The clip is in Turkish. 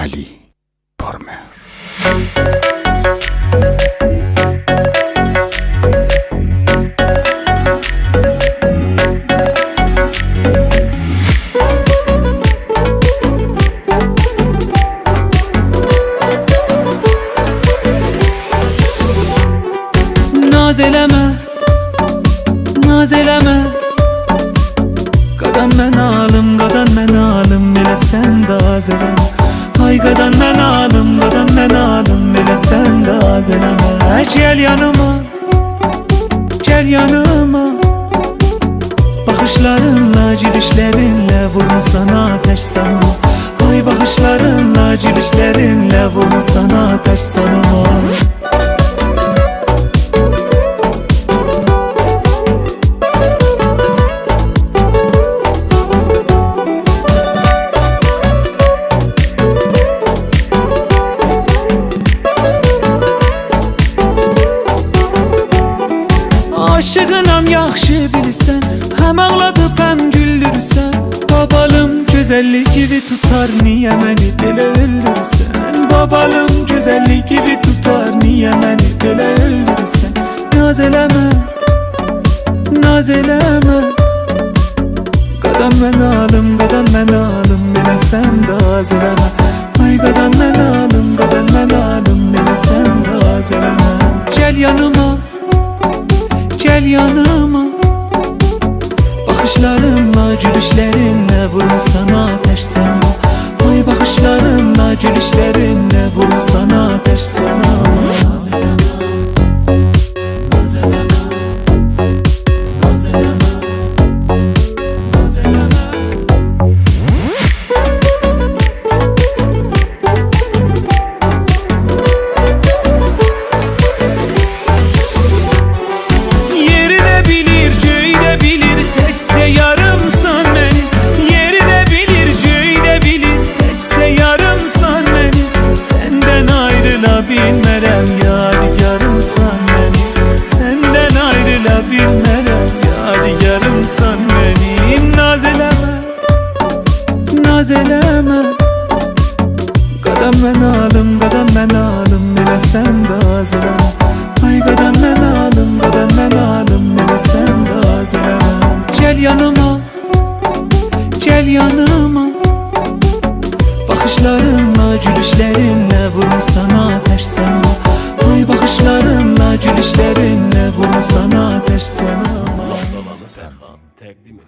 Ali Tormer Naz eleme Naz eleme Qadan mən alım, qadan mən alım sən də az eləmə Ay mən alım, qadan mən alım də az eləmə Gəl yanıma Gəl yanıma. Baxışlarınla, gülüşlərinlə Vurmusan ateş sanıma. Ay baxışlarınla, gülüşlərinlə Vurmusan ateş sanıma Aşığınam yaxşı bilirsən Həm ağladıb həm güldürsən Babalım gözəllik gibi tutar Niyə məni belə öldürürsən? Babalım gözəllik gibi tutar Niyə məni belə öldürürsən? Naz eləmə Naz eləmə Qadan mən alım, qadan mən alım Belə sən də az eləmə Gel yanıma. Bakışlarınla, gülüşlerinle Vurursan ateş sana. Ay bakışlarınla, gülüşlerinle Vurursan ateş sana ayrılabilmerem Yadigarımsan beni Senden. Ayrılabilmerem Yadigarımsan benim Naz eleme Naz eleme Qadan mən alım, qadan mən alım də az eləmə Ay qadan mən alım, qadan mən alım də az eləmə Gəl yanıma, gəl yanıma Bakışlarınla gülüşlerinle vurum sana ateş sana. Ay bakışlarınla gülüşlerinle vurum sana ateş sana. Baklavanı Serhan Təqdim